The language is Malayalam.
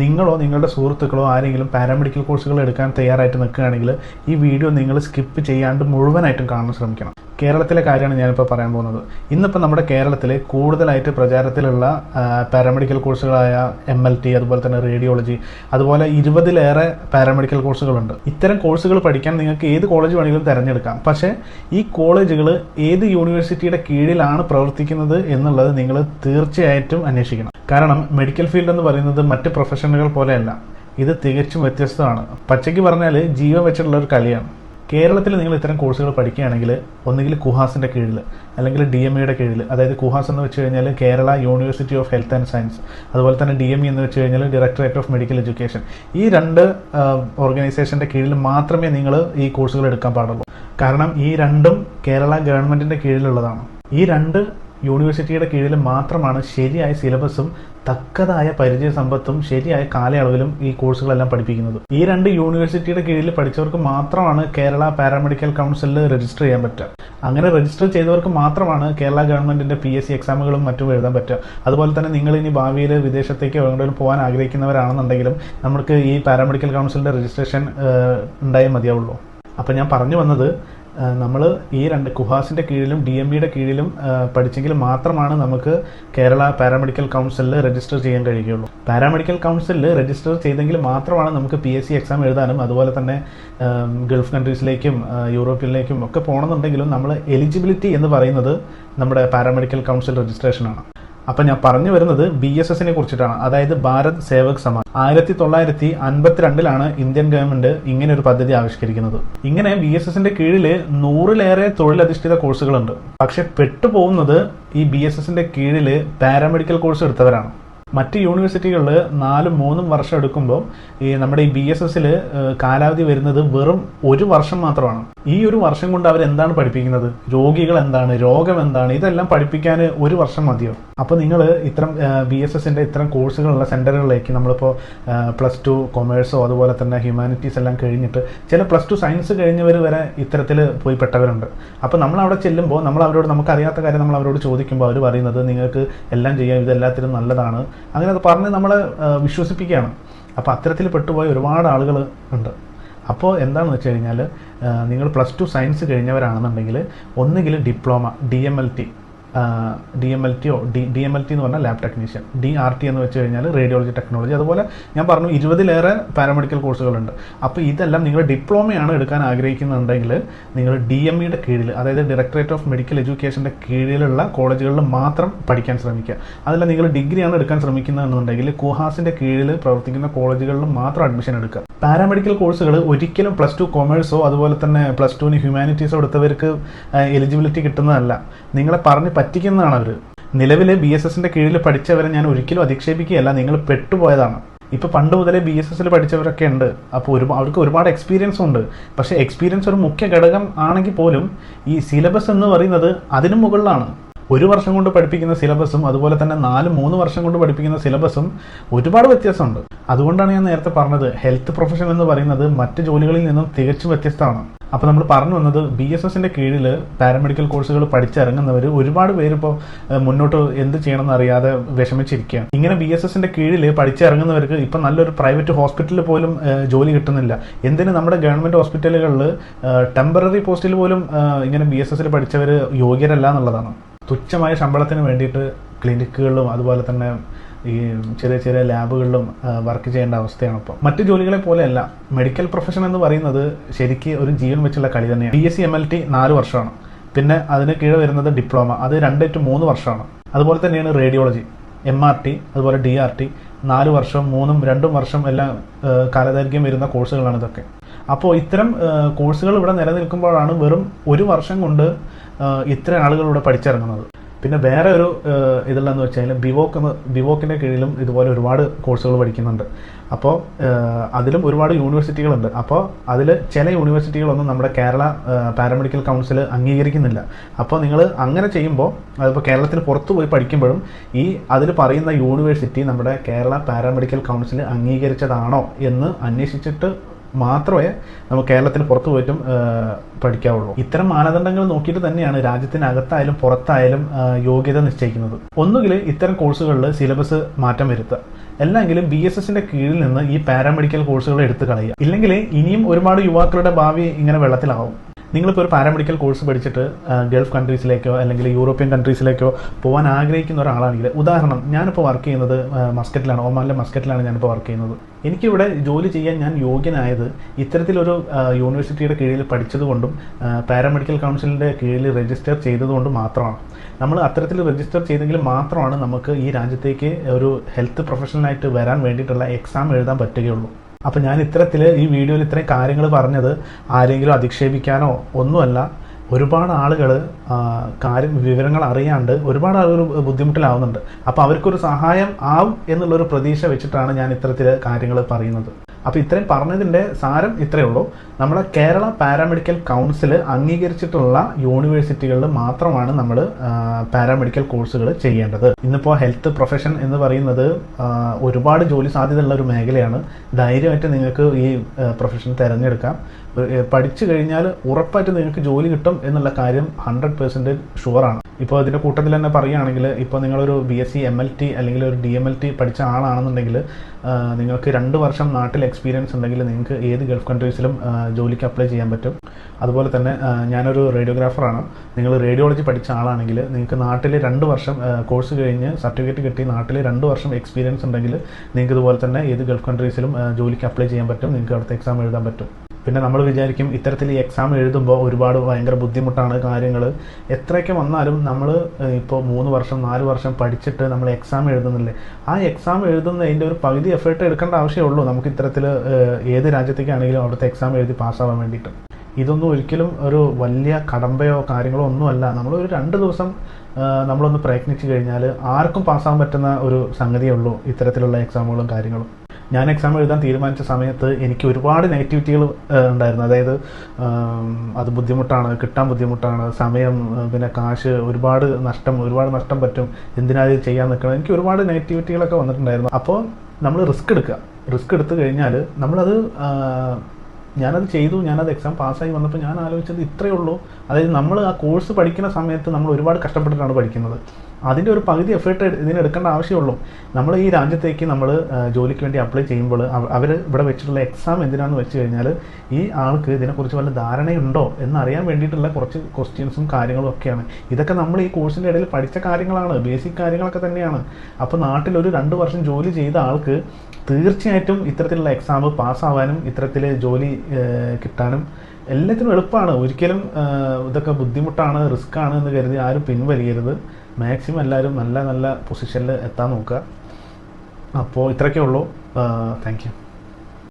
നിങ്ങളോ നിങ്ങളുടെ സുഹൃത്തുക്കളോ ആരെങ്കിലും പാരാമെഡിക്കൽ കോഴ്സുകൾ എടുക്കാൻ തയ്യാറായിട്ട് നിൽക്കുകയാണെങ്കിൽ ഈ വീഡിയോ നിങ്ങൾ സ്കിപ്പ് ചെയ്യാണ്ട് മുഴുവനായിട്ടും കാണാൻ ശ്രമിക്കണം. കേരളത്തിലെ കാര്യമാണ് ഞാനിപ്പോൾ പറയാൻ പോകുന്നത്. ഇന്നിപ്പോൾ നമ്മുടെ കേരളത്തിൽ കൂടുതലായിട്ട് പ്രചാരത്തിലുള്ള പാരാമെഡിക്കൽ കോഴ്സുകളായ എം എൽ ടി അതുപോലെ തന്നെ റേഡിയോളജി അതുപോലെ ഇരുപതിലേറെ പാരാമെഡിക്കൽ കോഴ്സുകളുണ്ട് ഇത്തരം കോഴ്സുകൾ പഠിക്കാൻ നിങ്ങൾക്ക് ഏത് കോളേജ് വേണമെങ്കിലും തിരഞ്ഞെടുക്കാം. പക്ഷേ ഈ കോളേജുകൾ ഏത് യൂണിവേഴ്സിറ്റിയുടെ കീഴിലാണ് പ്രവർത്തിക്കുന്നത് എന്നുള്ളത് നിങ്ങൾ തീർച്ചയായിട്ടും അന്വേഷിക്കണം. കാരണം മെഡിക്കൽ ഫീൽഡ് എന്ന് പറയുന്നത് മറ്റ് പ്രൊഫഷനുകൾ പോലെയല്ല. ഇത് തികച്ചും വ്യത്യസ്തമാണ്. പച്ചയ്ക്ക് പറഞ്ഞാൽ ജീവൻ വെച്ചിട്ടുള്ള ഒരു കളിയാണ്. കേരളത്തിൽ നിങ്ങൾ ഇത്തരം കോഴ്സുകൾ പഠിക്കുകയാണെങ്കിൽ ഒന്നുകിൽ കുഹാസിന്റെ കീഴിൽ അല്ലെങ്കിൽ ഡി എം ഇയുടെ കീഴിൽ അതായത് കുഹാസ് എന്ന് വെച്ച് കഴിഞ്ഞാൽ Kerala university of health and science അതുപോലെ തന്നെ ഡി എം ഇ എന്ന് വെച്ച് കഴിഞ്ഞാൽ ഡയറക്ടറേറ്റ് ഓഫ് മെഡിക്കൽ എഡ്യൂക്കേഷൻ ഈ രണ്ട് ഓർഗനൈസേഷന്റെ കീഴിൽ മാത്രമേ നിങ്ങൾ ഈ കോഴ്സുകൾ എടുക്കാൻ പാടുള്ളൂ. കാരണം ഈ രണ്ടും കേരള ഗവൺമെന്റിന്റെ കീഴിലുള്ളതാണ്. ഈ രണ്ട് യൂണിവേഴ്സിറ്റിയുടെ കീഴിൽ മാത്രമാണ് ശരിയായ സിലബസും തക്കതായ പരിചയ സമ്പത്തും ശരിയായ കാലയളവിലും ഈ കോഴ്സുകളെല്ലാം പഠിപ്പിക്കുന്നത്. ഈ രണ്ട് യൂണിവേഴ്സിറ്റിയുടെ കീഴിൽ പഠിച്ചവർക്ക് മാത്രമാണ് കേരള പാരാമെഡിക്കൽ കൗൺസിലിൽ രജിസ്റ്റർ ചെയ്യാൻ പറ്റുക. അങ്ങനെ രജിസ്റ്റർ ചെയ്തവർക്ക് മാത്രമാണ് കേരള ഗവൺമെന്റിന്റെ പി എസ് സി എക്സാമുകളും മറ്റും എഴുതാൻ പറ്റുക. അതുപോലെ തന്നെ നിങ്ങൾ ഇനി ഭാവിയിൽ വിദേശത്തേക്ക് എവിടെയെങ്കിലും പോകാൻ ആഗ്രഹിക്കുന്നവരാണെന്നുണ്ടെങ്കിലും നമുക്ക് ഈ പാരാമെഡിക്കൽ കൗൺസിലിന്റെ രജിസ്ട്രേഷൻ ഉണ്ടായേ മതിയാവുള്ളൂ. അപ്പം ഞാൻ പറഞ്ഞു വന്നത് നമ്മൾ ഈ രണ്ട് കുഹാസിന്റെ കീഴിലും ഡി എം ബിയുടെ കീഴിലും പഠിച്ചെങ്കിൽ മാത്രമാണ് നമുക്ക് കേരള പാരാമെഡിക്കൽ കൗൺസിലിൽ രജിസ്റ്റർ ചെയ്യാൻ കഴിയുകയുള്ളൂ. പാരാമെഡിക്കൽ കൗൺസിലിൽ രജിസ്റ്റർ ചെയ്തെങ്കിൽ മാത്രമാണ് നമുക്ക് പി എസ് സി എക്സാം എഴുതാനും അതുപോലെ തന്നെ ഗൾഫ് കൺട്രീസിലേക്കും യൂറോപ്പിലേക്കും ഒക്കെ പോകണമെന്നുണ്ടെങ്കിലും നമ്മൾ എലിജിബിലിറ്റി എന്ന് പറയുന്നത് നമ്മുടെ പാരാമെഡിക്കൽ കൗൺസിൽ രജിസ്ട്രേഷനാണ് അപ്പം ഞാൻ പറഞ്ഞു വരുന്നത് ബി എസ് എസിനെ കുറിച്ചിട്ടാണ്. അതായത് ഭാരത് സേവക് സമാജ്. ആയിരത്തി തൊള്ളായിരത്തി അൻപത്തിരണ്ടിലാണ് ഇന്ത്യൻ ഗവൺമെന്റ് ഇങ്ങനെ ഒരു പദ്ധതി ആവിഷ്കരിക്കുന്നത്. ഇങ്ങനെ ബി എസ് എസിന്റെ കീഴിൽ നൂറിലേറെ തൊഴിലധിഷ്ഠിത കോഴ്സുകളുണ്ട്. പക്ഷെ പെട്ടുപോകുന്നത് ഈ ബി എസ് എസിന്റെ കീഴിൽ പാരാമെഡിക്കൽ കോഴ്സ് എടുത്തവരാണ്. മറ്റ് യൂണിവേഴ്സിറ്റികളിൽ നാലും മൂന്നും വർഷം എടുക്കുമ്പോൾ ഈ നമ്മുടെ ഈ ബി എസ് എസിൽ കാലാവധി വരുന്നത് വെറും ഒരു വർഷം മാത്രമാണ്. ഈ ഒരു വർഷം കൊണ്ട് അവർ എന്താണ് പഠിപ്പിക്കുന്നത്? രോഗികൾ എന്താണ്? രോഗം എന്താണ്? ഇതെല്ലാം പഠിപ്പിക്കാൻ ഒരു വർഷം മതിയോ? അപ്പോൾ നിങ്ങൾ ഇത്തരം ബി എസ് എസിന്റെ ഇത്തരം കോഴ്സുകളുള്ള സെന്ററുകളിലേക്ക് നമ്മളിപ്പോൾ പ്ലസ് ടു കൊമേഴ്സോ അതുപോലെ തന്നെ ഹ്യൂമാനിറ്റീസ് എല്ലാം കഴിഞ്ഞിട്ട് ചില പ്ലസ് ടു സയൻസ് കഴിഞ്ഞവർ വരെ ഇത്തരത്തിൽ പോയി പെട്ടവരുണ്ട്. അപ്പോൾ നമ്മൾ അവിടെ ചെല്ലുമ്പോൾ നമ്മൾ അവരോട് നമുക്കറിയാത്ത കാര്യം നമ്മൾ അവരോട് ചോദിക്കുമ്പോൾ അവർ പറയുന്നത് നിങ്ങൾക്ക് എല്ലാം ചെയ്യാം ഇതെല്ലാത്തിനും നല്ലതാണ്. അങ്ങനെ അത് പറഞ്ഞ് നമ്മളെ വിശ്വസിപ്പിക്കുകയാണ്. അപ്പോൾ അത്തരത്തിൽ പെട്ടുപോയ ഒരുപാട് ആളുകൾ ഉണ്ട്. അപ്പോൾ എന്താണെന്ന് വെച്ച് കഴിഞ്ഞാൽ നിങ്ങൾ പ്ലസ് ടു സയൻസ് കഴിഞ്ഞവരാണെന്നുണ്ടെങ്കിൽ ഒന്നുകിൽ diploma D M L T D M L ടിയോ D D M L T എന്ന് പറഞ്ഞാൽ lab technician D R T എന്ന് വെച്ച് കഴിഞ്ഞാൽ റേഡിയോളജി ടെക്നോളജി അതുപോലെ ഞാൻ പറഞ്ഞു ഇരുപതിലേറെ പാരാമെഡിക്കൽ കോഴ്സുകളുണ്ട് അപ്പോൾ ഇതെല്ലാം നിങ്ങൾ ഡിപ്ലോമയാണ് എടുക്കാൻ ആഗ്രഹിക്കുന്നുണ്ടെങ്കിൽ നിങ്ങൾ ഡി എം ഇയുടെ കീഴിൽ അതായത് ഡയറക്ടറേറ്റ് ഓഫ് മെഡിക്കൽ എഡ്യൂക്കേഷന്റെ കീഴിലുള്ള കോളേജുകളിൽ മാത്രം പഠിക്കാൻ ശ്രമിക്കുക. അതല്ല നിങ്ങൾ ഡിഗ്രിയാണ് എടുക്കാൻ ശ്രമിക്കുന്നതെന്നുണ്ടെങ്കിൽ കുഹാസിന്റെ കീഴിൽ പ്രവർത്തിക്കുന്ന കോളേജുകളിൽ മാത്രം അഡ്മിഷൻ എടുക്കുക. പാരാമെഡിക്കൽ കോഴ്സുകൾ ഒരിക്കലും പ്ലസ് ടു കൊമേഴ്സോ അതുപോലെ തന്നെ പ്ലസ് ടുവിന് ഹ്യൂമാനിറ്റീസോ എടുത്തവർക്ക് എലിജിബിലിറ്റി കിട്ടുന്നതല്ല. നിങ്ങളെ പറഞ്ഞ് പറ്റിക്കുന്നതാണ് അവർ നിലവിൽ ബി എസ് എസിന്റെ കീഴിൽ പഠിച്ചവരെ ഞാൻ ഒരിക്കലും അധിക്ഷേപിക്കുകയല്ല. നിങ്ങൾ പെട്ടുപോയതാണ്. ഇപ്പൊ പണ്ട് മുതലേ ബി എസ് എസിൽ പഠിച്ചവരൊക്കെ ഉണ്ട്. അപ്പോൾ ഒരു അവർക്ക് ഒരുപാട് എക്സ്പീരിയൻസ് ഉണ്ട്. പക്ഷേ എക്സ്പീരിയൻസ് ഒരു മുഖ്യ ഘടകം ആണെങ്കിൽ പോലും ഈ സിലബസ് എന്ന് പറയുന്നത് അതിനു മുകളിലാണ്. ഒരു വർഷം കൊണ്ട് പഠിപ്പിക്കുന്ന സിലബസും അതുപോലെ തന്നെ നാല് മൂന്ന് വർഷം കൊണ്ട് പഠിപ്പിക്കുന്ന സിലബസും ഒരുപാട് വ്യത്യാസമുണ്ട്. അതുകൊണ്ടാണ് ഞാൻ നേരത്തെ പറഞ്ഞത് ഹെൽത്ത് പ്രൊഫഷൻ എന്ന് പറയുന്നത് മറ്റ് ജോലികളിൽ നിന്നും തികച്ചും വ്യത്യസ്തമാണ്. അപ്പോൾ നമ്മൾ പറഞ്ഞു വന്നത് ബി എസ് എസിന്റെ കീഴിൽ പാരാമെഡിക്കൽ കോഴ്സുകൾ പഠിച്ചിറങ്ങുന്നവർ ഒരുപാട് പേരിപ്പോൾ മുന്നോട്ട് എന്ത് ചെയ്യണമെന്ന് അറിയാതെ വിഷമിച്ചിരിക്കുകയാണ്. ഇങ്ങനെ ബി എസ് എസിന്റെ കീഴിൽ പഠിച്ചിറങ്ങുന്നവർക്ക് ഇപ്പം നല്ലൊരു പ്രൈവറ്റ് ഹോസ്പിറ്റലിൽ പോലും ജോലി കിട്ടുന്നില്ല. എന്തിന് നമ്മുടെ ഗവൺമെന്റ് ഹോസ്പിറ്റലുകളിൽ ടെമ്പററി പോസ്റ്റിൽ പോലും ഇങ്ങനെ ബി എസ് എസിൽ പഠിച്ചവർ യോഗ്യരല്ല എന്നുള്ളതാണ്. തുച്ഛമായ ശമ്പളത്തിന് വേണ്ടിയിട്ട് ക്ലിനിക്കുകളിലും അതുപോലെ തന്നെ ഈ ചെറിയ ചെറിയ ലാബുകളിലും വർക്ക് ചെയ്യേണ്ട അവസ്ഥയാണ് ഇപ്പോൾ മറ്റു ജോലികളെ പോലെയല്ല. മെഡിക്കൽ പ്രൊഫഷൻ എന്ന് പറയുന്നത് ശരിക്ക് ഒരു ജീവൻ വെച്ചുള്ള കളി തന്നെയാണ്. B S C M L T നാല് വർഷമാണ്. പിന്നെ അതിന് കീഴ് വരുന്നത് ഡിപ്ലോമ. അത് രണ്ട് ടു മൂന്ന് വർഷമാണ്. അതുപോലെ തന്നെയാണ് റേഡിയോളജി. എം ആർ ടി അതുപോലെ ഡി ആർ ടി. നാല് വർഷം മൂന്നും രണ്ടും വർഷം എല്ലാം കാലദൈർഘ്യം വരുന്ന കോഴ്സുകളാണ് ഇതൊക്കെ. അപ്പോൾ ഇത്തരം കോഴ്സുകൾ ഇവിടെ നിലനിൽക്കുമ്പോഴാണ് വെറും ഒരു വർഷം കൊണ്ട് ഇത്ര ആളുകൾ ഇവിടെ പഠിച്ചിറങ്ങുന്നത്. പിന്നെ വേറെ ഒരു ഇതുള്ളതെന്ന് വെച്ച് കഴിഞ്ഞാൽ ബിവോക്ക് ബിവോക്കിന്റെ കീഴിലും ഇതുപോലെ ഒരുപാട് കോഴ്സുകൾ പഠിക്കുന്നുണ്ട്. അപ്പോൾ അതിലും ഒരുപാട് യൂണിവേഴ്സിറ്റികളുണ്ട്. അപ്പോൾ അതിൽ ചില യൂണിവേഴ്സിറ്റികളൊന്നും നമ്മുടെ കേരള പാരാമെഡിക്കൽ കൗൺസിൽ അംഗീകരിക്കുന്നില്ല. അപ്പോൾ നിങ്ങൾ അങ്ങനെ ചെയ്യുമ്പോൾ അതിപ്പോൾ കേരളത്തിന് പുറത്ത് പോയി പഠിക്കുമ്പോഴും ഈ അതിൽ പറയുന്ന യൂണിവേഴ്സിറ്റി നമ്മുടെ കേരള പാരാമെഡിക്കൽ കൗൺസിൽ അംഗീകരിച്ചതാണോ എന്ന് അന്വേഷിച്ചിട്ട് മാത്രമേ നമുക്ക് കേരളത്തിന് പുറത്തു പോയിട്ടും പഠിക്കാവുള്ളൂ. ഇത്തരം മാനദണ്ഡങ്ങൾ നോക്കിയിട്ട് തന്നെയാണ് രാജ്യത്തിനകത്തായാലും പുറത്തായാലും യോഗ്യത നിശ്ചയിക്കുന്നത്. ഒന്നുകിൽ ഇത്തരം കോഴ്സുകളിൽ സിലബസ് മാറ്റം വരുത്തുക. അല്ലെങ്കിലും ബി എസ് എസിന്റെ കീഴിൽ നിന്ന് ഈ പാരാമെഡിക്കൽ കോഴ്സുകൾ എടുത്തു കളയുക. ഇല്ലെങ്കിൽ ഇനിയും ഒരുപാട് യുവാക്കളുടെ ഭാവി ഇങ്ങനെ വെള്ളത്തിലാവും. നിങ്ങളിപ്പോൾ ഒരു പാരാമെഡിക്കൽ കോഴ്സ് പഠിച്ചിട്ട് ഗൾഫ് കൺട്രീസിലേക്കോ അല്ലെങ്കിൽ യൂറോപ്യൻ കൺട്രീസിലേക്കോ പോകാൻ ആഗ്രഹിക്കുന്ന ഒരാളാണെങ്കിൽ ഉദാഹരണം ഞാനിപ്പോൾ വർക്ക് ചെയ്യുന്നത് മസ്കറ്റിലാണ് ഒമാനിലെ മസ്കറ്റിലാണ് ഞാനിപ്പോൾ വർക്ക് ചെയ്യുന്നത്. എനിക്കിവിടെ ജോലി ചെയ്യാൻ ഞാൻ യോഗ്യനായത് ഇത്തരത്തിലൊരു യൂണിവേഴ്സിറ്റിയുടെ കീഴിൽ പഠിച്ചതുകൊണ്ടും പാരാമെഡിക്കൽ കൗൺസിലിന്റെ കീഴിൽ രജിസ്റ്റർ ചെയ്തതുകൊണ്ടും മാത്രമാണ്. നമ്മൾ അത്തരത്തിൽ രജിസ്റ്റർ ചെയ്തെങ്കിൽ മാത്രമാണ് നമുക്ക് ഈ രാജ്യത്തേക്ക് ഒരു ഹെൽത്ത് പ്രൊഫഷണലായിട്ട് വരാൻ വേണ്ടിയിട്ടുള്ള എക്സാം എഴുതാൻ പറ്റുകയുള്ളൂ. അപ്പം ഞാൻ ഇത്തരത്തിൽ ഈ വീഡിയോയിൽ ഇത്രയും കാര്യങ്ങൾ പറഞ്ഞത് ആരെങ്കിലും അധിക്ഷേപിക്കാനോ ഒന്നുമല്ല. ഒരുപാട് ആളുകൾ കാര്യം വിവരങ്ങൾ അറിയാണ്ട് ഒരുപാട് ആളുകൾ ബുദ്ധിമുട്ടിലാവുന്നുണ്ട്. അപ്പോൾ അവർക്കൊരു സഹായം ആവും എന്നുള്ളൊരു പ്രതീക്ഷ വെച്ചിട്ടാണ് ഞാൻ ഇത്തരത്തിൽ കാര്യങ്ങൾ പറയുന്നത്. അപ്പോൾ ഇത്രയും പറഞ്ഞതിന്റെ സാരം ഇത്രയേ ഉള്ളൂ. നമ്മളെ കേരള പാരാമെഡിക്കൽ കൗൺസിൽ അംഗീകരിച്ചിട്ടുള്ള യൂണിവേഴ്സിറ്റികളിൽ മാത്രമാണ് നമ്മൾ പാരാമെഡിക്കൽ കോഴ്സുകൾ ചെയ്യേണ്ടത്. ഇന്നിപ്പോൾ ഹെൽത്ത് പ്രൊഫഷൻ എന്ന് പറയുന്നത് ഒരുപാട് ജോലി സാധ്യതയുള്ള ഒരു മേഖലയാണ്. ധൈര്യമായിട്ട് നിങ്ങൾക്ക് ഈ പ്രൊഫഷൻ തിരഞ്ഞെടുക്കാം. പഠിച്ചു കഴിഞ്ഞാൽ ഉറപ്പായിട്ട് നിങ്ങൾക്ക് ജോലി കിട്ടും എന്നുള്ള കാര്യം ഹൺഡ്രഡ് പെർസെന്റേജ് ഷുവറാണ്. ഇപ്പോൾ ഇതിന്റെ കൂട്ടത്തിൽ തന്നെ പറയുകയാണെങ്കിൽ ഇപ്പോൾ നിങ്ങളൊരു B S C M L T അല്ലെങ്കിൽ ഒരു ഡി എം എൽ ടി പഠിച്ച ആളാണെന്നുണ്ടെങ്കിൽ നിങ്ങൾക്ക് രണ്ട് വർഷം നാട്ടിൽ എക്സ്പീരിയൻസ് ഉണ്ടെങ്കിൽ നിങ്ങൾക്ക് ഏത് ഗൾഫ് കൺട്രീസിലും ജോലിക്ക് അപ്ലൈ ചെയ്യാൻ പറ്റും. അതുപോലെ തന്നെ ഞാനൊരു റേഡിയോഗ്രാഫറാണ് നിങ്ങൾ റേഡിയോളജി പഠിച്ച ആളാണെങ്കിൽ നിങ്ങൾക്ക് നാട്ടിൽ രണ്ട് വർഷം കോഴ്സ് കഴിഞ്ഞ് സർട്ടിഫിക്കറ്റ് കിട്ടി നാട്ടിൽ രണ്ട് വർഷം എക്സ്പീരിയൻസ് ഉണ്ടെങ്കിൽ നിങ്ങൾക്ക് ഇതുപോലെ തന്നെ ഏത് ഗൾഫ് കൺട്രീസിലും ജോലിക്ക് അപ്ലൈ ചെയ്യാൻ പറ്റും. നിങ്ങൾക്ക് അവിടുത്തെ എക്സാം എഴുതാൻ പറ്റും. പിന്നെ നമ്മൾ വിചാരിക്കും ഇത്തരത്തിൽ ഈ എക്സാം എഴുതുമ്പോൾ ഒരുപാട് ഭയങ്കര ബുദ്ധിമുട്ടാണ് കാര്യങ്ങൾ എത്രയൊക്കെ വന്നാലും നമ്മൾ ഇപ്പോൾ മൂന്ന് വർഷം നാല് വർഷം പഠിച്ചിട്ട് നമ്മൾ എക്സാം എഴുതുന്നില്ലേ? ആ എക്സാം എഴുതുന്നതിന്റെ ഒരു പകുതി എഫേർട്ട് എടുക്കേണ്ട ആവശ്യമുള്ളൂ നമുക്ക് ഇത്തരത്തിൽ ഏത് രാജ്യത്തേക്കാണെങ്കിലും അവിടുത്തെ എക്സാം എഴുതി പാസ്സാവാൻ വേണ്ടിയിട്ട്. ഇതൊന്നും ഒരിക്കലും ഒരു വലിയ കടമ്പയോ കാര്യങ്ങളോ ഒന്നുമല്ല. നമ്മളൊരു രണ്ട് ദിവസം നമ്മളൊന്ന് പ്രയത്നിച്ചു കഴിഞ്ഞാൽ ആർക്കും പാസ്സാകാൻ പറ്റുന്ന ഒരു സംഗതിയുള്ളൂ ഇത്തരത്തിലുള്ള എക്സാമുകളും കാര്യങ്ങളും. ഞാൻ എക്സാം എഴുതാൻ തീരുമാനിച്ച സമയത്ത് എനിക്ക് ഒരുപാട് നെഗറ്റിവിറ്റികൾ ഉണ്ടായിരുന്നു. അതായത് അത് ബുദ്ധിമുട്ടാണ് കിട്ടാൻ ബുദ്ധിമുട്ടാണ് സമയം പിന്നെ കാശ് ഒരുപാട് നഷ്ടം ഒരുപാട് നഷ്ടം പറ്റും. എന്തിനാ ചെയ്യാൻ നിൽക്കണം എനിക്ക് ഒരുപാട് നെഗറ്റിവിറ്റികളൊക്കെ വന്നിട്ടുണ്ടായിരുന്നു. അപ്പോൾ നമ്മൾ റിസ്ക് എടുക്കുക. റിസ്ക് എടുത്തു കഴിഞ്ഞാൽ നമ്മളത് ഞാനത് ചെയ്തു ഞാനത് എക്സാം പാസ്സായി വന്നപ്പോൾ ഞാൻ ആലോചിച്ചത് ഇത്രയേ ഉള്ളൂ. അതായത് നമ്മൾ ആ കോഴ്സ് പഠിക്കുന്ന സമയത്ത് നമ്മൾ ഒരുപാട് കഷ്ടപ്പെട്ടിട്ടാണ് പഠിക്കുന്നത്. അതിന്റെ ഒരു പകുതി എഫേർട്ട് ഇതിന് എടുക്കേണ്ട ആവശ്യമുള്ളൂ. നമ്മൾ ഈ രാജ്യത്തേക്ക് നമ്മൾ ജോലിക്ക് വേണ്ടി അപ്ലൈ ചെയ്യുമ്പോൾ അവർ ഇവിടെ വെച്ചിട്ടുള്ള എക്സാം എന്തിനാണെന്ന് വെച്ച് കഴിഞ്ഞാൽ ഈ ആൾക്ക് ഇതിനെക്കുറിച്ച് വല്ല ധാരണയുണ്ടോ എന്നറിയാൻ വേണ്ടിയിട്ടുള്ള കുറച്ച് ക്വസ്റ്റ്യൻസും കാര്യങ്ങളും ഒക്കെയാണ്. ഇതൊക്കെ നമ്മൾ ഈ കോഴ്സിന്റെ ഇടയിൽ പഠിച്ച കാര്യങ്ങളാണ് ബേസിക് കാര്യങ്ങളൊക്കെ തന്നെയാണ്. അപ്പോൾ നാട്ടിലൊരു രണ്ട് വർഷം ജോലി ചെയ്ത ആൾക്ക് തീർച്ചയായിട്ടും ഇത്തരത്തിലുള്ള എക്സാം പാസ്സാവാനും ഇത്തരത്തിൽ ജോലി കിട്ടാനും എല്ലാത്തിനും എളുപ്പമാണ് ഒരിക്കലും ഇതൊക്കെ ബുദ്ധിമുട്ടാണ് റിസ്ക് ആണ് എന്ന് കരുതി ആരും പിൻവലിയരുത്. മാക്സിമം എല്ലാവരും നല്ല നല്ല പൊസിഷനിൽ എത്താൻ നോക്കുക. അപ്പോൾ ഇത്രയൊക്കെ ഉള്ളൂ താങ്ക് യു